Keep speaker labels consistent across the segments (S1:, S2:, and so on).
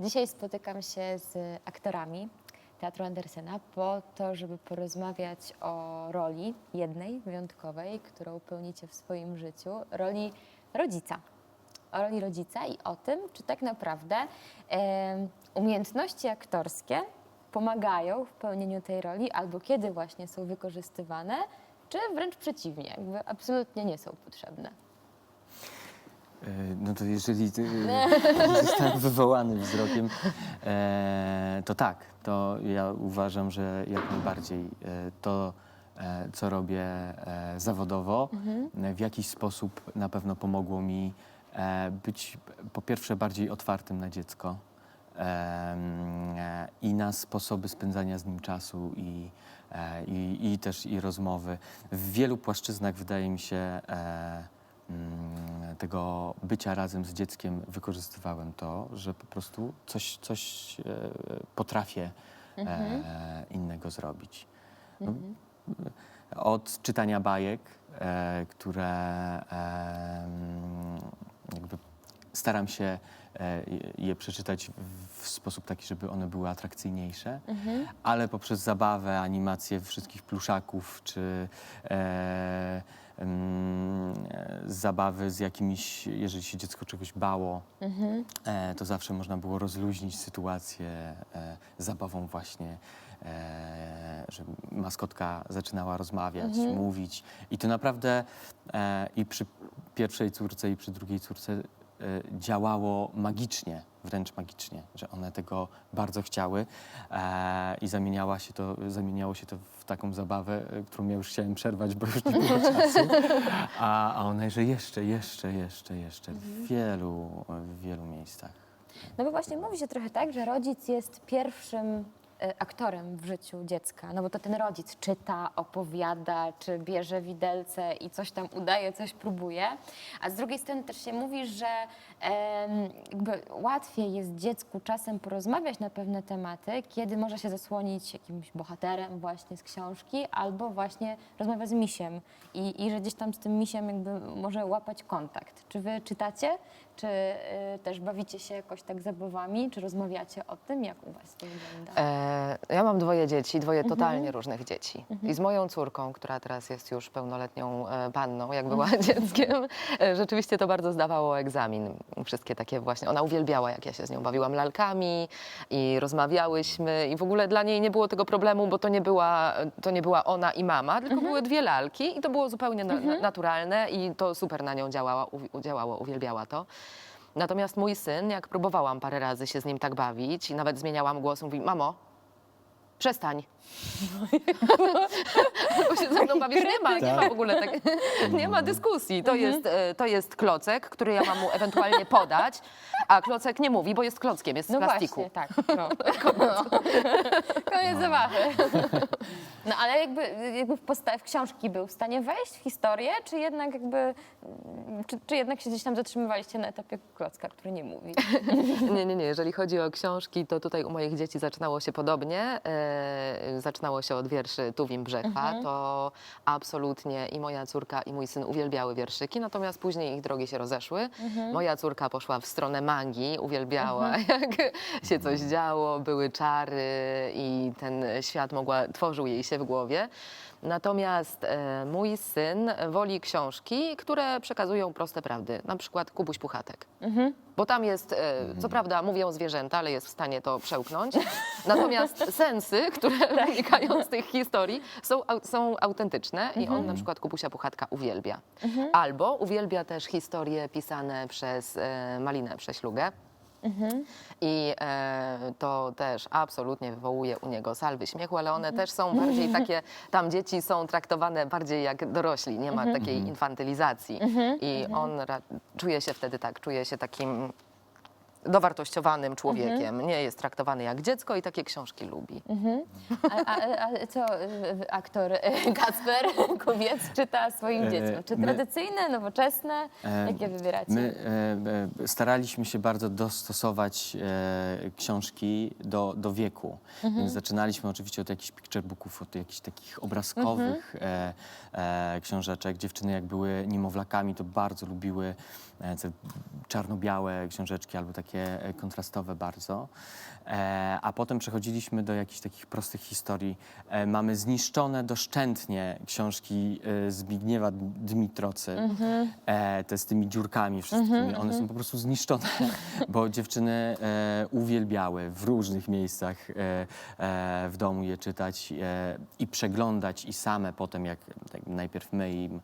S1: Dzisiaj spotykam się z aktorami Teatru Andersena po to, żeby porozmawiać o roli jednej, wyjątkowej, którą pełnicie w swoim życiu, roli rodzica. O roli rodzica i o tym, czy tak naprawdę em, umiejętności aktorskie pomagają w pełnieniu tej roli, albo kiedy właśnie są wykorzystywane, czy wręcz przeciwnie, jakby absolutnie nie są potrzebne.
S2: E, No to jeżeli ty, zostałem wywołany wzrokiem, e, to tak, to ja uważam, że jak najbardziej e, to, e, co robię e, zawodowo, e, w jakiś sposób na pewno pomogło mi e, być po pierwsze bardziej otwartym na dziecko em, e, i na sposoby spędzania z nim czasu i, e, i, i też i rozmowy. W wielu płaszczyznach wydaje mi się e, tego bycia razem z dzieckiem wykorzystywałem to, że po prostu coś, coś e, potrafię e, innego zrobić. No, Od czytania bajek, e, które e, mm, jakby staram się e, je przeczytać w sposób taki, żeby one były atrakcyjniejsze, ale poprzez zabawę, animację wszystkich pluszaków, czy e, mm, e, zabawy z jakimiś, jeżeli się dziecko czegoś bało, e, to zawsze można było rozluźnić sytuację e, zabawą właśnie, e, że maskotka zaczynała rozmawiać, mówić. I to naprawdę e, i przy pierwszej córce, i przy drugiej córce e, działało magicznie, wręcz magicznie, że one tego bardzo chciały e, i zamieniała się to, zamieniało się to w taką zabawę, e, którą ja już chciałem przerwać, bo już nie było czasu. A, a one, że jeszcze, jeszcze, jeszcze, jeszcze w wielu, w wielu miejscach.
S1: No bo właśnie mówi się trochę tak, że rodzic jest pierwszym aktorem w życiu dziecka, no bo to ten rodzic czyta, opowiada, czy bierze widelce i coś tam udaje, coś próbuje, a z drugiej strony też się mówi, że jakby łatwiej jest dziecku czasem porozmawiać na pewne tematy, kiedy może się zasłonić jakimś bohaterem właśnie z książki, albo właśnie rozmawia z misiem i, i że gdzieś tam z tym misiem jakby może łapać kontakt. Czy wy czytacie, czy y, też bawicie się jakoś tak zabawami, czy rozmawiacie o tym, jak u was to wygląda?
S3: E, ja mam dwoje dzieci, dwoje totalnie różnych dzieci. I z moją córką, która teraz jest już pełnoletnią e, panną, jak była dzieckiem, e, rzeczywiście to bardzo zdawało egzamin. Wszystkie takie właśnie. Ona uwielbiała, jak ja się z nią bawiłam lalkami i rozmawiałyśmy. I w ogóle dla niej nie było tego problemu, bo to nie była, to nie była ona i mama, tylko były dwie lalki i to było zupełnie na, na, naturalne i to super na nią działało, uwi- działało uwielbiała to. Natomiast mój syn, jak próbowałam parę razy się z nim tak bawić i nawet zmieniałam głos, mówi, mamo, przestań. Bo się ze mną bawisz, nie ma, nie ma w ogóle tak, nie ma dyskusji. To, jest, e, to jest klocek, który ja mam mu ewentualnie podać, a klocek nie mówi, bo jest klockiem, jest z
S1: No
S3: plastiku.
S1: właśnie, tak. No. Koniec zabawy. No ale jakby, jakby w, posta- w książki był w stanie wejść w historię, czy jednak jakby, mm, czy, czy jednak się gdzieś tam zatrzymywaliście na etapie klocka, który nie mówi?
S3: Nie, nie, nie. Jeżeli chodzi o książki, to tutaj u moich dzieci zaczynało się podobnie. E, zaczynało się od wierszy Tuwim Brzechwa. To absolutnie i moja córka, i mój syn uwielbiały wierszyki, natomiast później ich drogi się rozeszły. Moja córka poszła w stronę magii, uwielbiała, jak się coś działo, były czary i ten świat mogła, tworzył jej się w głowie. Natomiast e, mój syn woli książki, które przekazują proste prawdy, na przykład Kubuś Puchatek. Bo tam jest, e, co prawda mówią zwierzęta, ale jest w stanie to przełknąć. Natomiast sensy, które wynikają z tych historii, są, są autentyczne i on na przykład Kubusia Puchatka uwielbia. Albo uwielbia też historie pisane przez e, Malinę Prześlugę. I e, to też absolutnie wywołuje u niego salwy śmiechu, ale one też są bardziej takie, tam dzieci są traktowane bardziej jak dorośli, nie ma takiej infantylizacji. I on ra- czuje się wtedy tak, czuje się takim dowartościowanym człowiekiem, nie jest traktowany jak dziecko i takie książki lubi.
S1: A, a, a co y, aktor y, Kacper Kubiec czyta swoim
S2: E,
S1: dzieciom? Czy
S2: my-
S1: tradycyjne, nowoczesne?
S2: E,
S1: Jakie wybieracie?
S2: My e, e, staraliśmy się bardzo dostosować e, książki do, do wieku. Więc zaczynaliśmy oczywiście od jakichś picture booków, od jakichś takich obrazkowych e, e, książeczek. Dziewczyny jak były niemowlakami, to bardzo lubiły e, te czarno-białe książeczki albo takie e, kontrastowe bardzo. E, a potem przechodziliśmy do jakichś takich prostych historii. E, mamy zniszczone doszczętnie książki Zbigniewa Dmitrocy. E, te z tymi dziurkami wszystkimi. One są po prostu zniszczone, bo dziewczyny uwielbiały w różnych miejscach w domu je czytać i przeglądać i same potem, jak tak, najpierw my im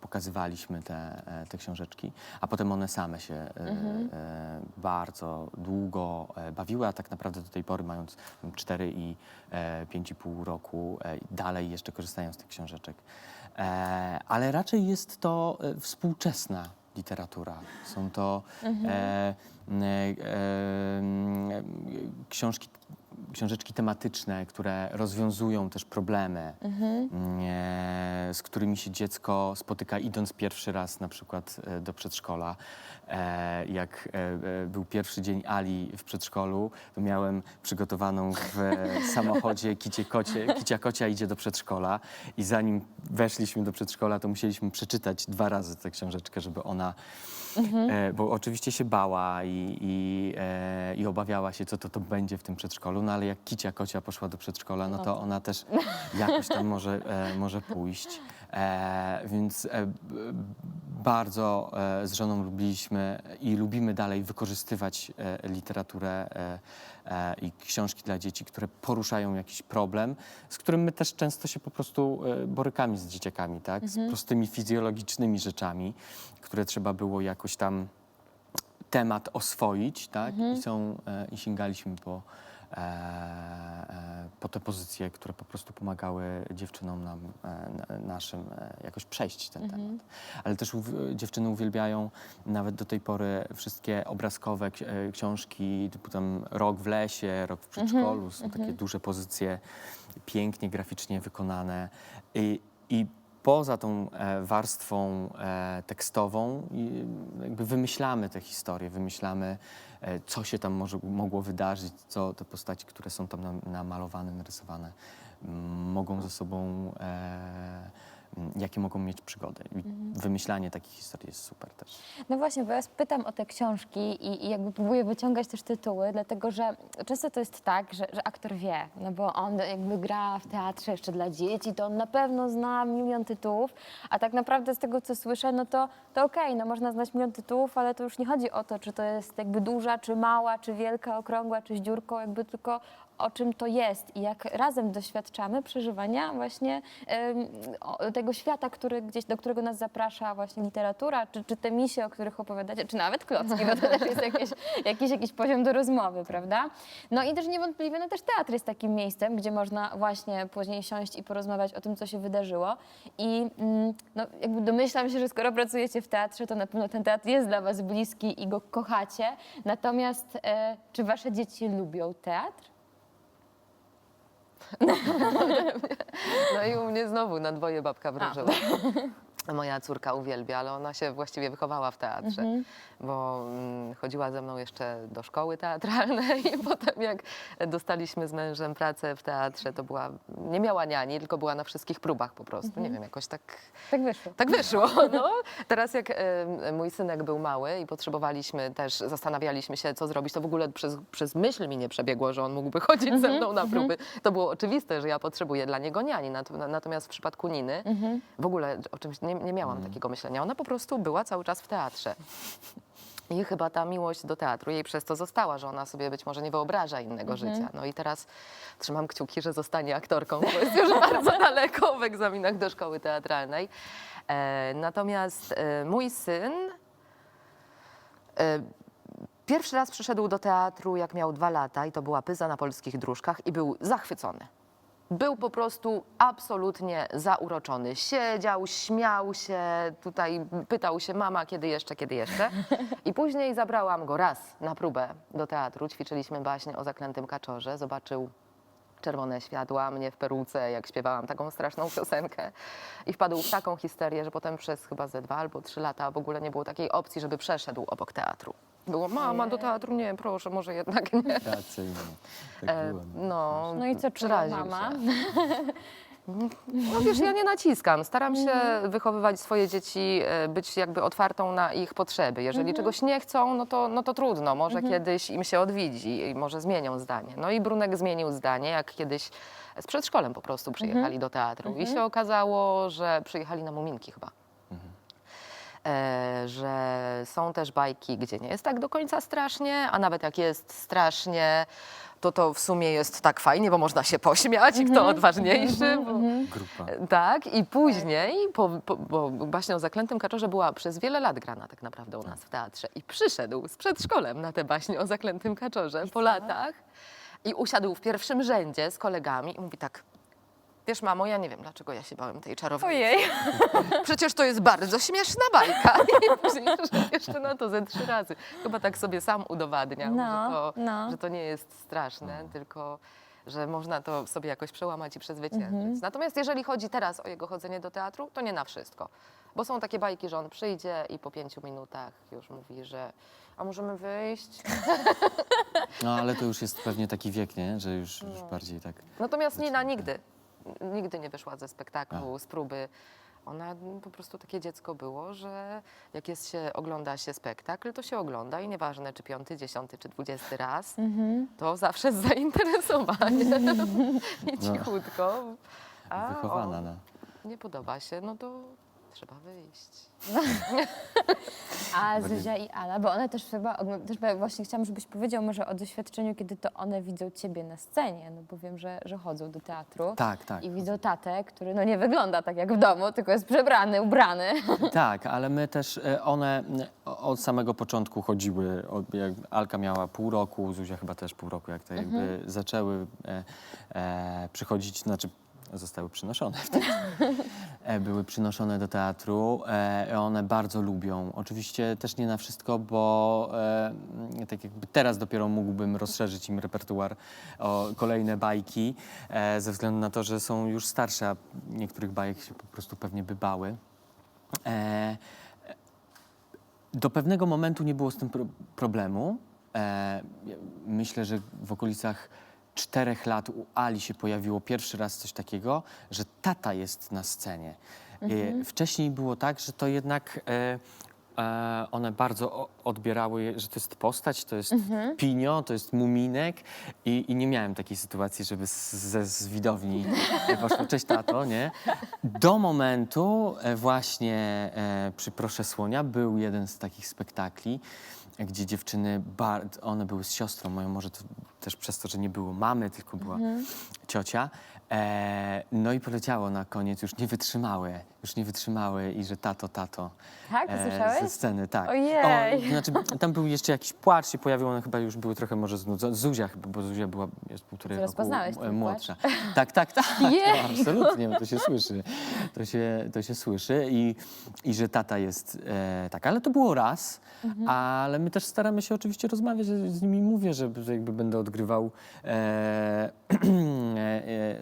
S2: pokazywaliśmy te, e, te książeczki, a potem one same się e, e, bardzo długo e, bawiły, a tak naprawdę do tej pory mając 4 i e, 5,5 roku e, dalej jeszcze korzystają z tych książeczek. E, ale raczej jest to e, współczesna literatura. Są to e, e, e, m, książki, książeczki tematyczne, które rozwiązują też problemy, mm, e, z którymi się dziecko spotyka idąc pierwszy raz na przykład e, do przedszkola. E, jak e, e, był pierwszy dzień Ali w przedszkolu, to miałem przygotowaną w e, samochodzie kicie kocie, kicia kocia idzie do przedszkola i zanim weszliśmy do przedszkola, to musieliśmy przeczytać dwa razy tę książeczkę, żeby ona, e, bo oczywiście się bała i, i, e, i obawiała się, co to, to będzie w tym przedszkolu, no ale jak kicia kocia poszła do przedszkola, no to ona też jakoś tam może, e, może pójść. E, więc e, b- bardzo e, z żoną lubiliśmy i lubimy dalej wykorzystywać e, literaturę e, e, i książki dla dzieci, które poruszają jakiś problem, z którym my też często się po prostu e, borykamy z dzieciakami, tak? Z prostymi fizjologicznymi rzeczami, które trzeba było jakoś tam temat oswoić, tak? I, są, e, I sięgaliśmy po, po te pozycje, które po prostu pomagały dziewczynom nam, e, na- naszym e, jakoś przejść ten temat. Ale też uw- dziewczyny uwielbiają nawet do tej pory wszystkie obrazkowe ksi- e, książki, typu tam Rok w lesie, Rok w przedszkolu, są takie duże pozycje, pięknie graficznie wykonane. I, i poza tą e, warstwą e, tekstową i, jakby wymyślamy te historie, wymyślamy, e, co się tam może, mogło wydarzyć, co te postaci, które są tam nam- namalowane, narysowane, mogą ze sobą, e, jakie mogą mieć przygody. I Wymyślanie takich historii jest super też.
S1: No właśnie, bo ja pytam o te książki i, i jakby próbuję wyciągać też tytuły, dlatego że często to jest tak, że, że aktor wie, no bo on jakby gra w teatrze jeszcze dla dzieci, to on na pewno zna milion tytułów, a tak naprawdę z tego, co słyszę, no to, to okej, no można znać milion tytułów, ale to już nie chodzi o to, czy to jest jakby duża, czy mała, czy wielka, okrągła, czy z dziurką, jakby tylko o czym to jest i jak razem doświadczamy przeżywania właśnie o, tego świata, który gdzieś, do którego nas zaprasza właśnie literatura, czy, czy te misie, o których opowiadacie, czy nawet klocki, bo to też jest jakiś, jakiś, jakiś poziom do rozmowy, prawda? No i też niewątpliwie no też teatr jest takim miejscem, gdzie można właśnie później siąść i porozmawiać o tym, co się wydarzyło i mm, no, jakby domyślam się, że skoro pracujecie w teatrze, to na pewno ten teatr jest dla was bliski i go kochacie, natomiast e, czy wasze dzieci lubią teatr?
S3: No i u mnie znowu na dwoje babka wróżyła. Moja córka uwielbia, ale ona się właściwie wychowała w teatrze, bo mm, chodziła ze mną jeszcze do szkoły teatralnej i potem jak dostaliśmy z mężem pracę w teatrze, to była, nie miała niani, tylko była na wszystkich próbach po prostu. Nie wiem, jakoś tak
S1: Tak wyszło.
S3: tak wyszło. No. Teraz jak e, mój synek był mały i potrzebowaliśmy też, zastanawialiśmy się, co zrobić, to w ogóle przez, przez myśl mi nie przebiegło, że on mógłby chodzić ze mną na próby. To było oczywiste, że ja potrzebuję dla niego niani. Nat- Natomiast w przypadku Niny w ogóle o czymś nie, nie miałam takiego myślenia. Ona po prostu była cały czas w teatrze. I chyba ta miłość do teatru jej przez to została, że ona sobie być może nie wyobraża innego życia. No i teraz trzymam kciuki, że zostanie aktorką, bo jest już bardzo daleko w egzaminach do szkoły teatralnej. E, natomiast e, mój syn e, pierwszy raz przyszedł do teatru, jak miał dwa lata i to była Pyza na polskich dróżkach i był zachwycony. Był po prostu absolutnie zauroczony. Siedział, śmiał się, tutaj pytał się mama, kiedy jeszcze, kiedy jeszcze. I później zabrałam go raz na próbę do teatru. Ćwiczyliśmy baśń o zaklętym kaczorze. Zobaczył czerwone światła, mnie w peruce, jak śpiewałam taką straszną piosenkę. I wpadł w taką histerię, że potem przez chyba ze dwa albo trzy lata w ogóle nie było takiej opcji, żeby przeszedł obok teatru. Było, mama, do teatru nie, proszę, może jednak nie.
S2: Pracy, tak
S3: E,
S2: byłem.
S3: no,
S1: No i co czuła
S3: przeraził
S1: mama?
S3: się. No wiesz, ja nie naciskam. Staram się wychowywać swoje dzieci, e, być jakby otwartą na ich potrzeby. Jeżeli czegoś nie chcą, no to, no to trudno. Może kiedyś im się odwiedzi i może zmienią zdanie. No i Brunek zmienił zdanie, jak kiedyś z przedszkolem po prostu przyjechali do teatru. I się okazało, że przyjechali na Muminki chyba. E, że są też bajki, gdzie nie jest tak do końca strasznie, a nawet jak jest strasznie, to to w sumie jest tak fajnie, bo można się pośmiać i kto odważniejszy. Bo,
S2: Grupa.
S3: tak, i później, po, po, bo baśnia o zaklętym kaczorze była przez wiele lat grana tak naprawdę u nas w teatrze i przyszedł z przedszkolem na tę baśnię o zaklętym kaczorze po latach i usiadł w pierwszym rzędzie z kolegami i mówi tak, wiesz mamo, ja nie wiem, dlaczego ja się bałem tej czarownicy.
S1: Ojej.
S3: Przecież to jest bardzo śmieszna bajka. I później jeszcze na to ze trzy razy. Chyba tak sobie sam udowadniał,
S1: No,
S3: że, to,
S1: no.
S3: że to nie jest straszne, tylko że można to sobie jakoś przełamać i przezwyciężyć. Natomiast jeżeli chodzi teraz o jego chodzenie do teatru, to nie na wszystko. Bo są takie bajki, że on przyjdzie i po pięciu minutach już mówi, że a możemy wyjść?
S2: No ale to już jest pewnie taki wiek, nie? Że już, już bardziej tak.
S3: Natomiast Nina nigdy, nigdy nie wyszła ze spektaklu, z próby. Ona mm, po prostu takie dziecko było, że jak jest się, ogląda się spektakl, to się ogląda i nieważne czy piąty, dziesiąty czy dwudziesty raz, to zawsze z zainteresowaniem i cichutko. A
S2: Wychowana
S3: o,
S2: na.
S3: nie podoba się, no to trzeba wyjść.
S1: A Zuzia i Ala, bo one też chyba, ogl- też właśnie chciałam, żebyś powiedział może o doświadczeniu, kiedy to one widzą ciebie na scenie, no bo wiem, że, że chodzą do teatru.
S2: Tak, tak.
S1: I widzą tatę, który no nie wygląda tak jak w domu, tylko jest przebrany, ubrany.
S2: Tak, ale my też, e, one m, o- od samego początku chodziły, od, jak Alka miała pół roku, Zuzia chyba też pół roku, jak to jakby zaczęły e, e, przychodzić, znaczy zostały przynoszone wtedy. E, były przynoszone do teatru. E, one bardzo lubią. Oczywiście też nie na wszystko, bo e, tak jakby teraz dopiero mógłbym rozszerzyć im repertuar o kolejne bajki, ze względu na to, że są już starsze, a niektórych bajek się po prostu pewnie by bały. Do pewnego momentu nie było z tym pro problemu. Myślę, że w okolicach czterech lat u Ali się pojawiło pierwszy raz coś takiego, że tata jest na scenie. E, wcześniej było tak, że to jednak e, e, one bardzo o- odbierały, że to jest postać, to jest pinio, to jest muminek i, i nie miałem takiej sytuacji, żeby z, ze, z widowni poszło, cześć tato, nie? Do momentu e, właśnie e, przy Proszę Słonia był jeden z takich spektakli, e, gdzie dziewczyny, bar- one były z siostrą moją, może to też przez to, że nie było mamy, tylko była ciocia. E, no i poleciało na koniec, już nie wytrzymały, już nie wytrzymały i że tato, tato.
S1: Tak, słyszałeś?
S2: Ze sceny, tak.
S1: Ojej.
S2: O, znaczy, tam był jeszcze jakiś płacz się pojawił, one chyba już były trochę może znudzone. Zuzia chyba, bo Zuzia była, jest półtorej roku
S1: Rozpoznałeś ten
S2: młodsza. Tak, tak, tak.
S1: Jej.
S2: No, absolutnie, to się słyszy. To się, to się słyszy i, i że tata jest e, tak, ale to było raz,
S1: Mhm.
S2: ale my też staramy się oczywiście rozmawiać, z nimi mówię, że, że jakby będę odgrywał e,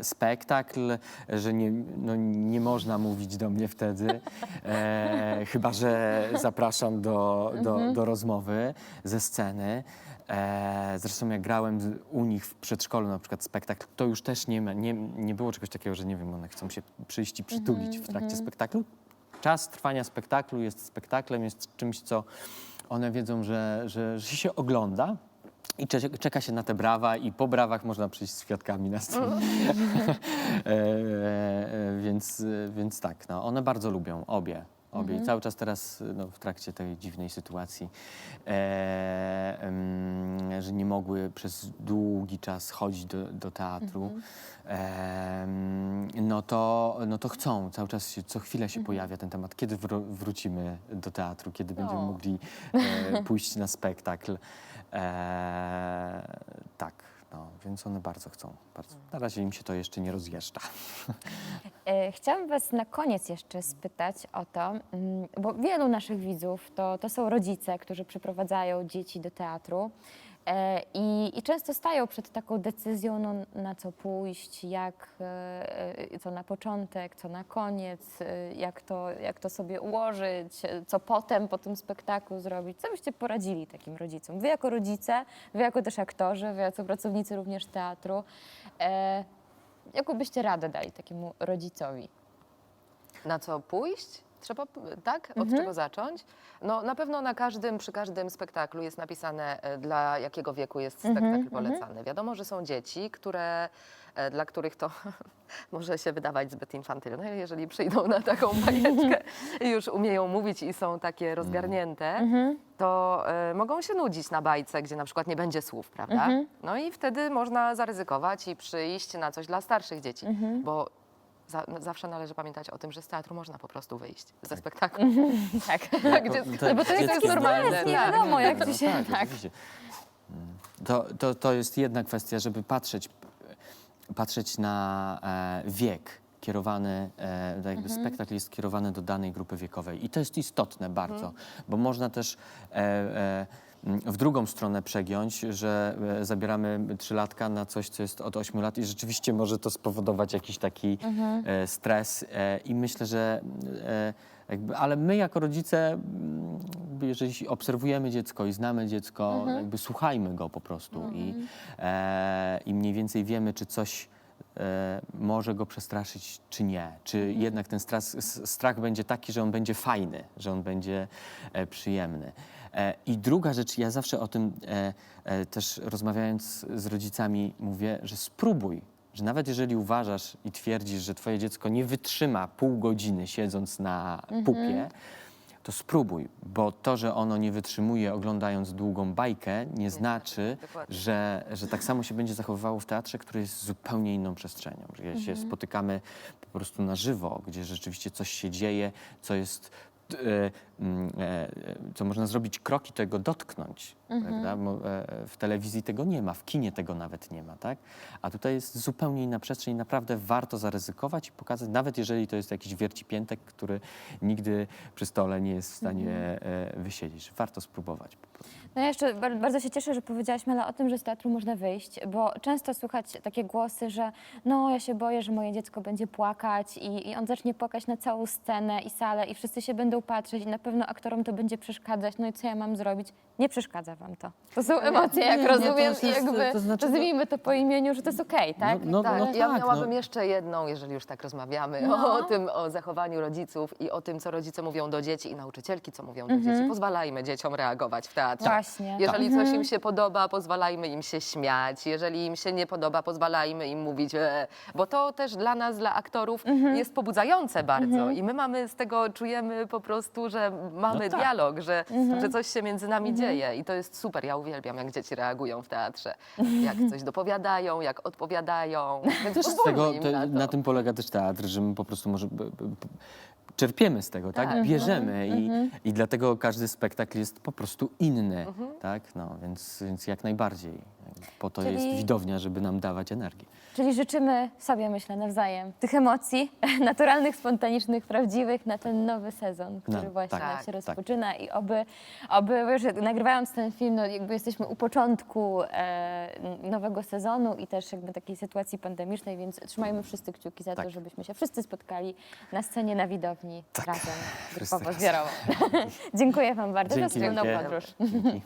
S2: spektakl, że nie, no, nie można mówić do mnie wtedy, e, chyba że zapraszam do, do,
S1: Mhm.
S2: do rozmowy ze sceny. E, zresztą jak grałem z- u nich w przedszkolu na przykład spektakl, to już też nie, ma, nie, nie było czegoś takiego, że nie wiem, one chcą się przyjść i przytulić w trakcie spektaklu. Czas trwania spektaklu jest spektaklem, jest czymś, co one wiedzą, że, że, że się ogląda. I cze- czeka się na te brawa i po brawach można przyjść z kwiatkami na scenę. e, e, więc, e, więc tak, no, one bardzo lubią, obie. Obie. I cały czas teraz no, w trakcie tej dziwnej sytuacji, e, em, że nie mogły przez długi czas chodzić do, do teatru, em, no, to, no to chcą. Cały czas się, co chwilę się pojawia ten temat. Kiedy wró- wrócimy do teatru, kiedy będziemy
S1: O.
S2: mogli e, pójść na spektakl. E, tak, no, więc one bardzo chcą. Bardzo. Na razie im się to jeszcze nie rozjeżdża.
S1: E, Chciałam Was na koniec jeszcze spytać o to, mm, bo wielu naszych widzów to, to są rodzice, którzy przyprowadzają dzieci do teatru e, i, i często stają przed taką decyzją, no, na co pójść, jak, e, co na początek, co na koniec, jak to, jak to sobie ułożyć, co potem po tym spektaklu zrobić. Co byście poradzili takim rodzicom? Wy jako rodzice, wy jako też aktorzy, wy jako pracownicy również teatru. E, jaką byście radę dali takiemu rodzicowi?
S3: Na co pójść? Trzeba, tak? Od czego zacząć? No na pewno na każdym, przy każdym spektaklu jest napisane, e, dla jakiego wieku jest spektakl polecany. Wiadomo, że są dzieci, które, e, dla których to może się wydawać zbyt infantylne, jeżeli przyjdą na taką bajeczkę i już umieją mówić i są takie rozgarnięte, to e, mogą się nudzić na bajce, gdzie na przykład nie będzie słów, prawda? No i wtedy można zaryzykować i przyjść na coś dla starszych dzieci, bo za, no, zawsze należy pamiętać o tym, że z teatru można po prostu wyjść ze spektaklu.
S1: Tak.
S3: Tak, dziecko-
S1: No bo to jest
S2: dziecko
S1: taki
S3: normalne,
S1: nie
S3: tak.
S1: wiadomo jak
S2: No
S1: ci się...
S2: tak,
S1: Tak.
S2: oczywiście. Mm. To, to, to jest jedna kwestia, żeby patrzeć, patrzeć na e, wiek kierowany, e, jakby spektakl jest kierowany do danej grupy wiekowej. I to jest istotne bardzo, bo można też e, e, w drugą stronę przegiąć, że e, zabieramy trzylatka na coś, co jest od 8 lat i rzeczywiście może to spowodować jakiś taki e, stres. E, I myślę, że jakby, ale my jako rodzice, mm, jeżeli obserwujemy dziecko i znamy dziecko, jakby słuchajmy go po prostu i, e, i mniej więcej wiemy, czy coś e, może go przestraszyć, czy nie. Czy jednak ten strach, strach będzie taki, że on będzie fajny, że on będzie e, przyjemny. E, I druga rzecz, ja zawsze o tym e, e, też rozmawiając z rodzicami mówię, że spróbuj, że nawet jeżeli uważasz i twierdzisz, że twoje dziecko nie wytrzyma pół godziny siedząc na pupie, to spróbuj, bo to, że ono nie wytrzymuje oglądając długą bajkę, nie znaczy,
S3: dokładnie.
S2: że, że tak samo się będzie zachowywało w teatrze, który jest zupełnie inną przestrzenią. Że się spotykamy po prostu na żywo, gdzie rzeczywiście coś się dzieje, co jest. Mm, e, e, co można zrobić kroki, to go dotknąć. Bo, e, w telewizji tego nie ma, w kinie tego nawet nie ma. Tak? A tutaj jest zupełnie inna przestrzeń. Naprawdę warto zaryzykować i pokazać, nawet jeżeli to jest jakiś wiercipiętek, który nigdy przy stole nie jest w stanie e, wysiedzieć. Warto spróbować.
S1: No ja jeszcze bar- bardzo się cieszę, że powiedziałaś Mela o tym, że z teatru można wyjść, bo często słychać takie głosy, że no ja się boję, że moje dziecko będzie płakać i, i on zacznie płakać na całą scenę i salę i wszyscy się będą patrzeć i na pewno aktorom to będzie przeszkadzać. No i co ja mam zrobić? Nie przeszkadza wam to. To są emocje, jak
S2: nie, to
S1: rozumiem,
S2: jest-
S1: i jakby
S2: to znaczy, no-
S1: nazwijmy to po imieniu, że to jest okej, tak?
S2: No,
S3: Tak,
S2: no
S3: ja
S2: tak,
S3: miałabym
S2: no.
S3: jeszcze jedną, jeżeli już tak rozmawiamy,
S1: No.
S3: o tym, o zachowaniu rodziców i o tym, co rodzice mówią do dzieci i nauczycielki, co mówią do dzieci. Pozwalajmy dzieciom reagować w teatrze.
S1: Właśnie.
S3: Jeżeli coś im się podoba, pozwalajmy im się śmiać. Jeżeli im się nie podoba, pozwalajmy im mówić, e, bo to też dla nas, dla aktorów jest pobudzające bardzo i my mamy z tego, czujemy po prostu, że mamy
S2: No tak.
S3: dialog, że, że coś się między nami dzieje i to jest super. Ja uwielbiam, jak dzieci reagują w teatrze. Jak coś dopowiadają, jak odpowiadają. Więc
S2: z
S3: pozwólmy
S2: tego,
S3: im
S2: to,
S3: na to.
S2: na tym polega też teatr, że my po prostu może b- b- b- czerpiemy z tego, tak?
S3: Tak.
S2: Bierzemy i, i dlatego każdy spektakl jest po prostu inny, tak? No, więc, więc jak najbardziej. Po to
S1: Czyli-
S2: jest widownia, żeby nam dawać energię.
S1: Czyli życzymy sobie, myślę, nawzajem tych emocji naturalnych, spontanicznych, prawdziwych na ten nowy sezon, który
S2: No,
S1: właśnie
S3: tak,
S1: się
S2: tak.
S1: rozpoczyna i oby, oby wiesz, nagrywając ten film, no jakby jesteśmy u początku e, nowego sezonu i też jakby takiej sytuacji pandemicznej, więc trzymajmy wszyscy kciuki za
S2: Tak.
S1: to, żebyśmy się wszyscy spotkali na scenie, na widowni razem,
S2: Wszyscy
S1: grupowo,
S2: razem.
S1: zbiorowo. Dziękuję Wam bardzo za
S2: Dzięki
S1: wspólną
S2: wielkie.
S1: podróż.
S2: Dzięki.